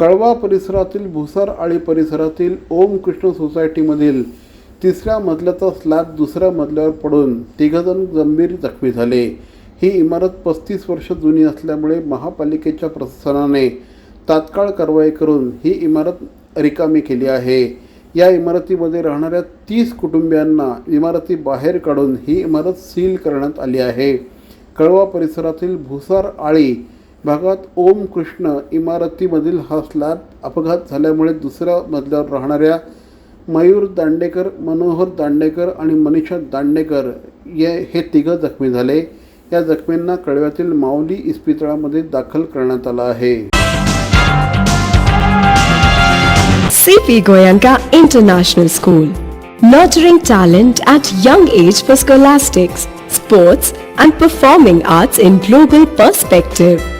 कळवा परिसरातील भुसार आळी परिसरातील ओम कृष्ण सोसायटीमधील तिसऱ्या मजल्याचा स्लॅब दुसऱ्या मजल्यावर पडून तिघजण गंभीर जखमी झाले. ही इमारत पस्तीस वर्ष जुनी असल्यामुळे महापालिकेच्या प्रशासनाने तात्काळ कारवाई करून ही इमारत रिकामी केली आहे. या इमारतीमध्ये राहणाऱ्या तीस कुटुंबियांना इमारतीबाहेर काढून ही इमारत सील करण्यात आली आहे. कळवा परिसरातील भुसार आळी भागात ओम कृष्ण इमारतीमधील हा स्लॅब अपघात झाल्यामुळे दुसऱ्या मजल्यावर राहणाऱ्या मयूर दांडेकर मनोहर दांडेकर आणि मनीषा दांडेकर ये हे तिघं जखमी झाले. या जखमींना कळव्यातील माऊली इस्पितळामध्ये दाखल करण्यात आलं आहे. CP Goenka international school nurturing talent at young age for scholastics, sports and performing arts in global perspective